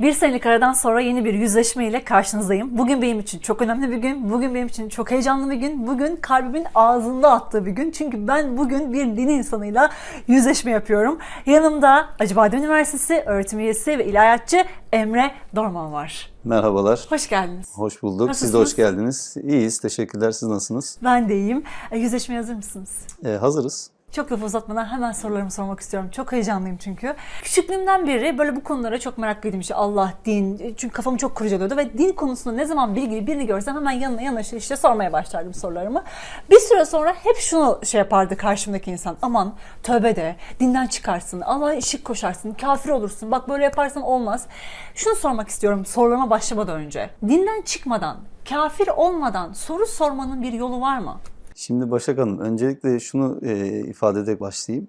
Bir senelik aradan sonra yeni bir yüzleşme ile karşınızdayım. Bugün benim için çok önemli bir gün. Bugün benim için çok heyecanlı bir gün. Bugün kalbimin ağzında attığı bir gün. Çünkü ben bugün bir din insanıyla yüzleşme yapıyorum. Yanımda Acıbadem Üniversitesi öğretim üyesi ve ilahiyatçı Emre Dorman var. Merhabalar. Hoş geldiniz. Hoş bulduk. Siz Nasılsınız? de hoş geldiniz. İyiyiz. Teşekkürler. Siz nasılsınız? Ben de iyiyim. E, Yüzleşmeye hazır mısınız? Ee, hazırız. Çok lafı uzatmadan hemen sorularımı sormak istiyorum. Çok heyecanlıyım çünkü. Küçüklüğümden beri böyle bu konulara çok meraklıydım. İşte Allah, din. Çünkü kafamı çok kurcalıyordu ve din konusunda ne zaman bilgili birini görsem hemen yanına yanaşır işte sormaya başlardım sorularımı. Bir süre sonra hep şunu şey yapardı karşımdaki insan. Aman tövbe de, dinden çıkarsın, Allah'a işik koşarsın, kafir olursun. Bak böyle yaparsan olmaz. Şunu sormak istiyorum sorularıma başlamadan önce. Dinden çıkmadan, kafir olmadan soru sormanın bir yolu var mı? Şimdi Başak Hanım, öncelikle şunu e, ifade ederek başlayayım.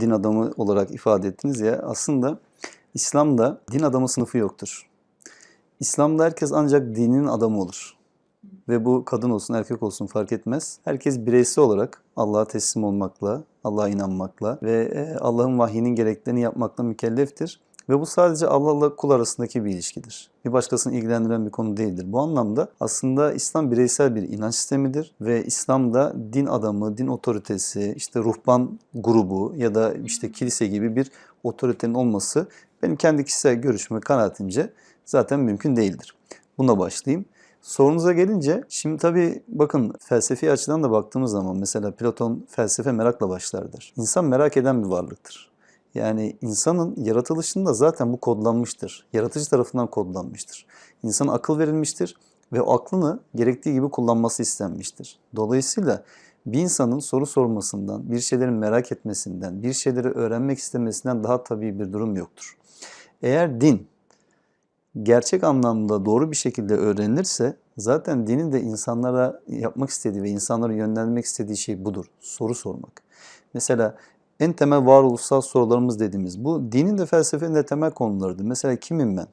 Din adamı olarak ifade ettiniz ya, aslında İslam'da din adamı sınıfı yoktur. İslam'da herkes ancak dinin adamı olur. Ve bu kadın olsun erkek olsun fark etmez. Herkes bireysel olarak Allah'a teslim olmakla, Allah'a inanmakla ve e, Allah'ın vahyinin gereklerini yapmakla mükelleftir. Ve bu sadece Allah'la kul arasındaki bir ilişkidir. Bir başkasını ilgilendiren bir konu değildir. Bu anlamda aslında İslam bireysel bir inanç sistemidir ve İslam'da din adamı, din otoritesi, işte ruhban grubu ya da işte kilise gibi bir otoritenin olması benim kendi kişisel görüşüme kanaatimce zaten mümkün değildir. Buna başlayayım. Sorunuza gelince şimdi tabii bakın felsefi açıdan da baktığımız zaman mesela Platon felsefe merakla başlardır. İnsan merak eden bir varlıktır. Yani insanın yaratılışında zaten bu kodlanmıştır. Yaratıcı tarafından kodlanmıştır. İnsana akıl verilmiştir ve o aklını gerektiği gibi kullanması istenmiştir. Dolayısıyla bir insanın soru sormasından, bir şeyleri merak etmesinden, bir şeyleri öğrenmek istemesinden daha tabii bir durum yoktur. Eğer din gerçek anlamda doğru bir şekilde öğrenilirse zaten dinin de insanlara yapmak istediği ve insanları yönlendirmek istediği şey budur. Soru sormak. Mesela en temel varoluşsal sorularımız dediğimiz bu dinin de felsefenin de temel konularıdır. Mesela kimim ben?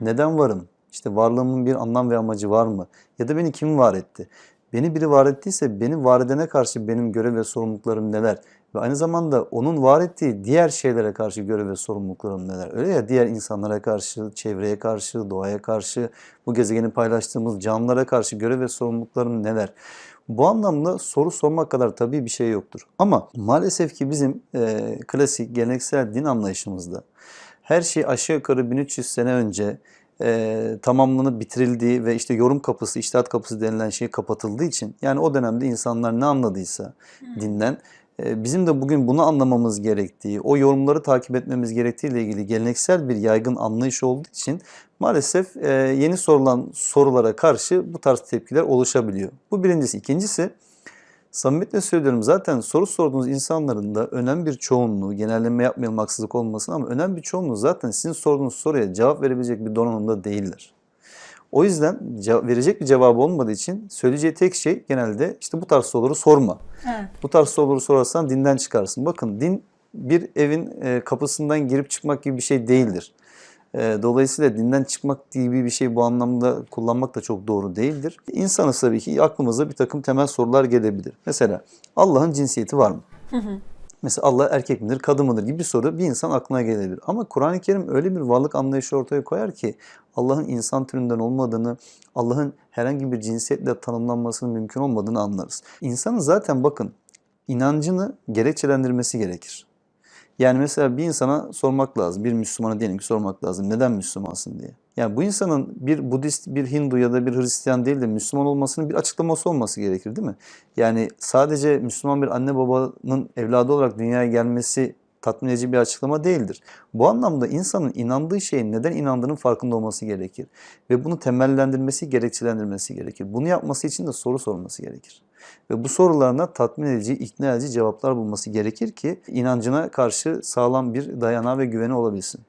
Neden varım? İşte varlığımın bir anlam ve amacı var mı? Ya da beni kim var etti? Beni biri var ettiyse beni var edene karşı benim görev ve sorumluluklarım neler? Ve aynı zamanda onun var ettiği diğer şeylere karşı görev ve sorumluluklarım neler? Öyle ya diğer insanlara karşı, çevreye karşı, doğaya karşı, bu gezegeni paylaştığımız canlılara karşı görev ve sorumluluklarım neler? Bu anlamda soru sormak kadar tabii bir şey yoktur. Ama maalesef ki bizim e, klasik, geleneksel din anlayışımızda her şey aşağı yukarı 1300 sene önce e, tamamlanıp bitirildiği ve işte yorum kapısı, iştahat kapısı denilen şey kapatıldığı için yani o dönemde insanlar ne anladıysa dinden e, bizim de bugün bunu anlamamız gerektiği, o yorumları takip etmemiz gerektiği ile ilgili geleneksel bir yaygın anlayış olduğu için maalesef e, yeni sorulan sorulara karşı bu tarz tepkiler oluşabiliyor. Bu birincisi. İkincisi Samimiyetle söylüyorum zaten soru sorduğunuz insanların da önemli bir çoğunluğu, genelleme yapmayalım haksızlık olmasın ama önemli bir çoğunluğu zaten sizin sorduğunuz soruya cevap verebilecek bir donanımda değiller. O yüzden verecek bir cevabı olmadığı için söyleyeceği tek şey genelde işte bu tarz soruları sorma. Evet. Bu tarz soruları sorarsan dinden çıkarsın. Bakın din bir evin e, kapısından girip çıkmak gibi bir şey değildir. E, Dolayısıyla dinden çıkmak gibi bir şey bu anlamda kullanmak da çok doğru değildir. İnsanız tabii ki aklımıza bir takım temel sorular gelebilir. Mesela Allah'ın cinsiyeti var mı? Mesela Allah erkek midir, kadın mıdır gibi bir soru bir insan aklına gelebilir. Ama Kur'an-ı Kerim öyle bir varlık anlayışı ortaya koyar ki Allah'ın insan türünden olmadığını, Allah'ın herhangi bir cinsiyetle tanımlanmasının mümkün olmadığını anlarız. İnsanın zaten bakın inancını gerekçelendirmesi gerekir. Yani mesela bir insana sormak lazım. Bir Müslümana diyelim ki sormak lazım. Neden Müslümansın diye. Yani bu insanın bir Budist, bir Hindu ya da bir Hristiyan değil de Müslüman olmasının bir açıklaması olması gerekir değil mi? Yani sadece Müslüman bir anne babanın evladı olarak dünyaya gelmesi tatmin edici bir açıklama değildir. Bu anlamda insanın inandığı şeyin neden inandığının farkında olması gerekir. Ve bunu temellendirmesi, gerekçelendirmesi gerekir. Bunu yapması için de soru sorması gerekir. Ve bu sorularına tatmin edici, ikna edici cevaplar bulması gerekir ki inancına karşı sağlam bir dayanağı ve güveni olabilsin.